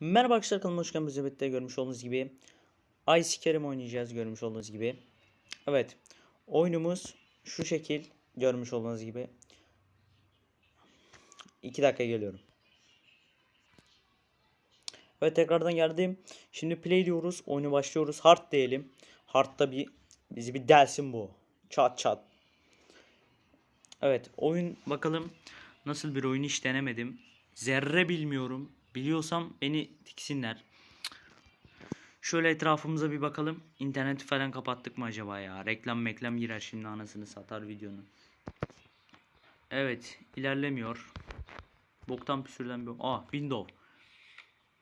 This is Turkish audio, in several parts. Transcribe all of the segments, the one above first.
Merhaba arkadaşlar kanalıma hoş geldiniz. Birlikte görmüş olduğunuz gibi Ice Kerim oynayacağız görmüş olduğunuz gibi. Evet. Oyunumuz şu şekil görmüş olduğunuz gibi. 2 dakika geliyorum. Evet tekrardan geldim. Şimdi play diyoruz. Oyunu başlıyoruz. Hard diyelim. Hard'da bir bizi bir delsin bu. Çat çat. Evet oyun bakalım nasıl bir oyun hiç denemedim. Zerre bilmiyorum. Biliyorsam beni tiksinler. Şöyle etrafımıza bir bakalım. İnterneti falan kapattık mı acaba ya? Reklam meklam girer şimdi anasını satar videonun. Evet ilerlemiyor. Boktan püsürden bir... Ah window.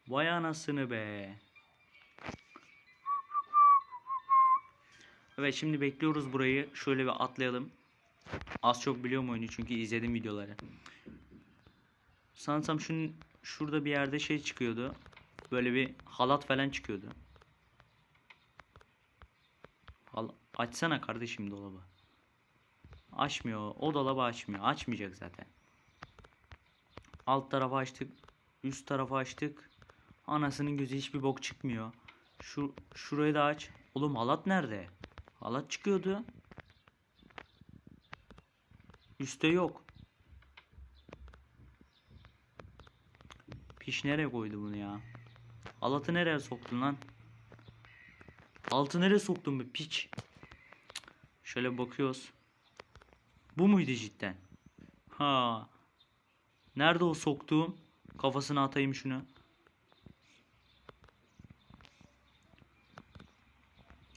Vay anasını be. Evet şimdi bekliyoruz burayı. Şöyle bir atlayalım. Az çok biliyorum oyunu çünkü izledim videoları. Sanırsam şunun şurada bir yerde şey çıkıyordu. Böyle bir halat falan çıkıyordu. Hal açsana kardeşim dolabı. Açmıyor. O dolabı açmıyor. Açmayacak zaten. Alt tarafı açtık. Üst tarafı açtık. Anasının gözü hiçbir bok çıkmıyor. Şu şurayı da aç. Oğlum halat nerede? Halat çıkıyordu. Üste yok. Piş nereye koydu bunu ya? Halatı nereye soktun lan? Altı nereye soktun be piç? Şöyle bakıyoruz. Bu muydu cidden? Ha. Nerede o soktuğum? Kafasına atayım şunu.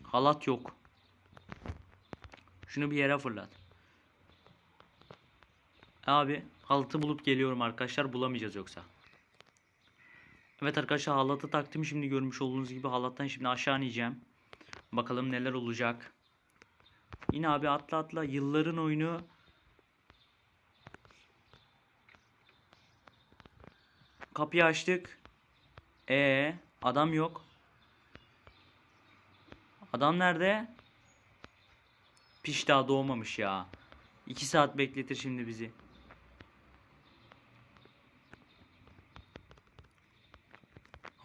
Halat yok. Şunu bir yere fırlat. Abi halatı bulup geliyorum arkadaşlar. Bulamayacağız yoksa. Evet arkadaşlar halatı taktım. Şimdi görmüş olduğunuz gibi halattan şimdi aşağı ineceğim. Bakalım neler olacak. Yine abi atla atla. Yılların oyunu. Kapıyı açtık. E adam yok. Adam nerede? Piş daha doğmamış ya. 2 saat bekletir şimdi bizi.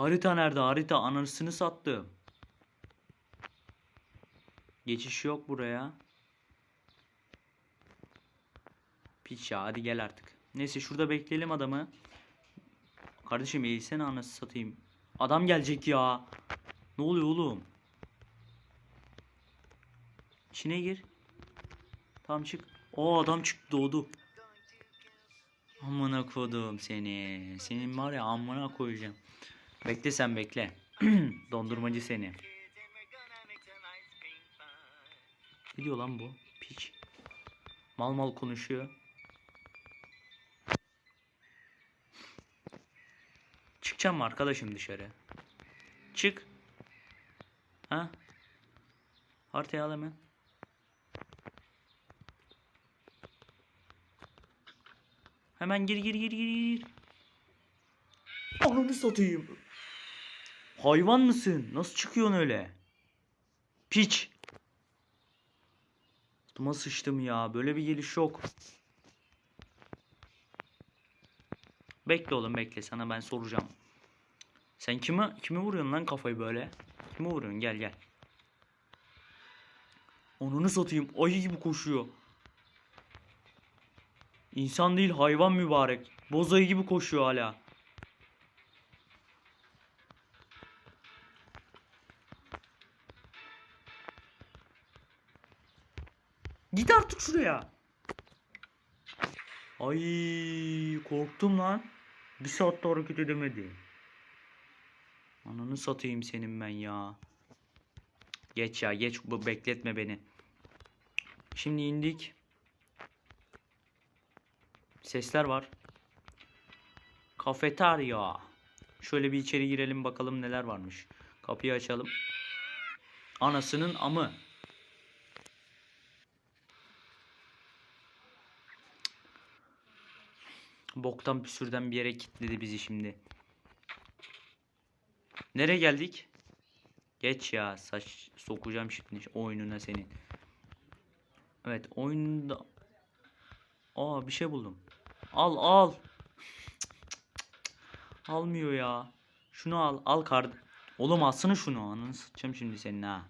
Harita nerede? Harita anasını sattı. Geçiş yok buraya. Piç ya hadi gel artık. Neyse şurada bekleyelim adamı. Kardeşim eğilsene anası satayım. Adam gelecek ya. Ne oluyor oğlum? İçine gir. Tamam çık. O adam çıktı doğdu. Amına kodum seni. Senin var ya amına koyacağım. Bekle sen bekle. Dondurmacı seni. Ne diyor lan bu? Piç. Mal mal konuşuyor. Çıkacağım mı arkadaşım dışarı? Çık. Ha? Haritayı al hemen. Hemen gir gir gir gir gir. Ananı satayım. Hayvan mısın? Nasıl çıkıyorsun öyle? Piç. Tuma sıçtım ya. Böyle bir geliş yok. Bekle oğlum bekle. Sana ben soracağım. Sen kime kime vuruyorsun lan kafayı böyle? Kime vuruyorsun? Gel gel. Onunu satayım. Ayı gibi koşuyor. İnsan değil hayvan mübarek. Boz ayı gibi koşuyor hala. Git artık şuraya. Ay korktum lan. Bir saatte hareket edemedi. Ananı satayım senin ben ya. Geç ya geç bu bekletme beni. Şimdi indik. Sesler var. Kafeterya. Şöyle bir içeri girelim bakalım neler varmış. Kapıyı açalım. Anasının amı. Boktan püsürden bir yere kilitledi bizi şimdi. Nereye geldik? Geç ya saç sokacağım şimdi oyununa senin. Evet oyunda Aa bir şey buldum. Al al. Almıyor ya. Şunu al. Al kard. Oğlum alsana şunu. Ananı sıçacağım şimdi senin ha.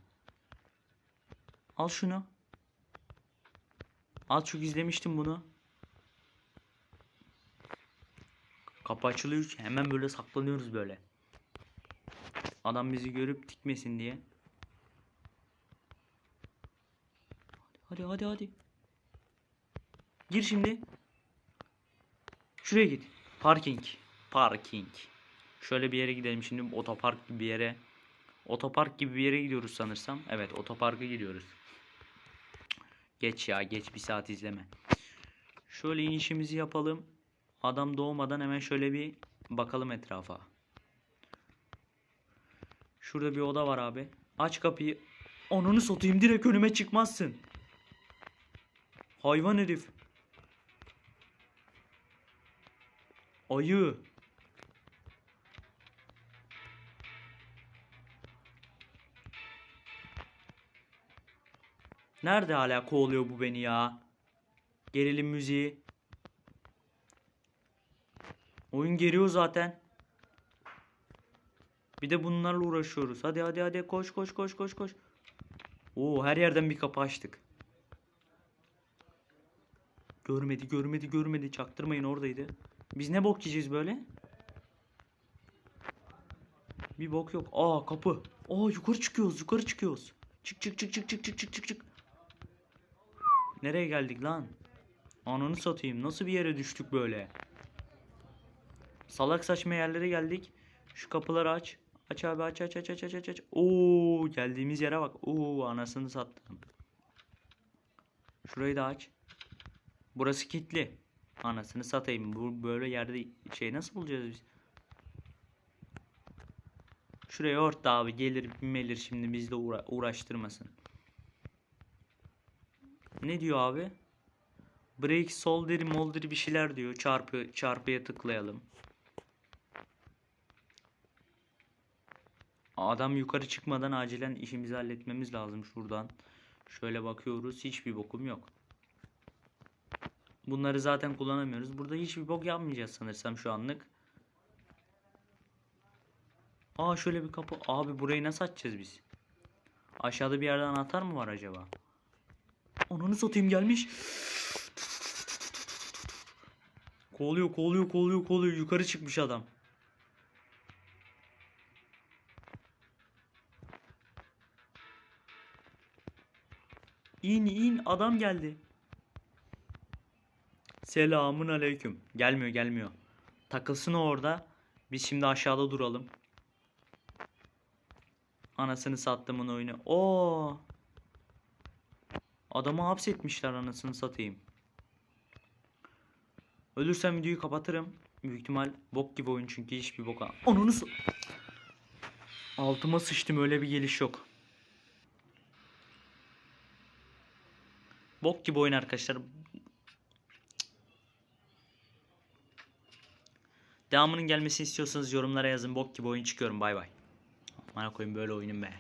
Al şunu. Al çok izlemiştim bunu. Kapı açılıyor. Hemen böyle saklanıyoruz böyle. Adam bizi görüp dikmesin diye. Hadi hadi hadi. Gir şimdi. Şuraya git. Parking. Parking. Şöyle bir yere gidelim şimdi. Otopark gibi bir yere. Otopark gibi bir yere gidiyoruz sanırsam. Evet otoparka gidiyoruz. Geç ya geç bir saat izleme. Şöyle inişimizi yapalım. Adam doğmadan hemen şöyle bir bakalım etrafa. Şurada bir oda var abi. Aç kapıyı. Onunu satayım direkt önüme çıkmazsın. Hayvan herif. Ayı. Nerede hala kovalıyor bu beni ya? Gerilim müziği. Oyun geriyor zaten. Bir de bunlarla uğraşıyoruz. Hadi hadi hadi koş koş koş koş koş. Oo her yerden bir kapı açtık. Görmedi görmedi görmedi çaktırmayın oradaydı. Biz ne bok yiyeceğiz böyle? Bir bok yok. Aa kapı. Aa yukarı çıkıyoruz yukarı çıkıyoruz. Çık çık çık çık çık çık çık çık çık. Nereye geldik lan? Ananı satayım. Nasıl bir yere düştük böyle? Salak saçma yerlere geldik. Şu kapıları aç. Aç abi aç aç aç aç aç aç. Oo geldiğimiz yere bak. Oo anasını sattım. Şurayı da aç. Burası kilitli. Anasını satayım. Bu böyle yerde şey nasıl bulacağız biz? Şuraya ört da abi gelir melir şimdi bizle uğra- uğraştırmasın. Ne diyor abi? Break solder molder bir şeyler diyor. Çarpı çarpıya tıklayalım. Adam yukarı çıkmadan acilen işimizi halletmemiz lazım şuradan. Şöyle bakıyoruz. Hiçbir bokum yok. Bunları zaten kullanamıyoruz. Burada hiçbir bok yapmayacağız sanırsam şu anlık. Aa şöyle bir kapı. Abi burayı nasıl açacağız biz? Aşağıda bir yerden anahtar mı var acaba? Ananı satayım gelmiş. Kovalıyor kovalıyor kovalıyor kovalıyor. Yukarı çıkmış adam. İn in adam geldi. Selamun aleyküm. Gelmiyor gelmiyor. Takılsın orada. Biz şimdi aşağıda duralım. Anasını sattımın oyunu. Oo. Adamı hapsetmişler anasını satayım. Ölürsem videoyu kapatırım. Büyük ihtimal bok gibi oyun çünkü hiçbir boka. Ananı sa- Altıma sıçtım öyle bir geliş yok. Bok gibi oyun arkadaşlar. Devamının gelmesini istiyorsanız yorumlara yazın. Bok gibi oyun çıkıyorum. Bay bay. Bana koyun böyle oyunum be.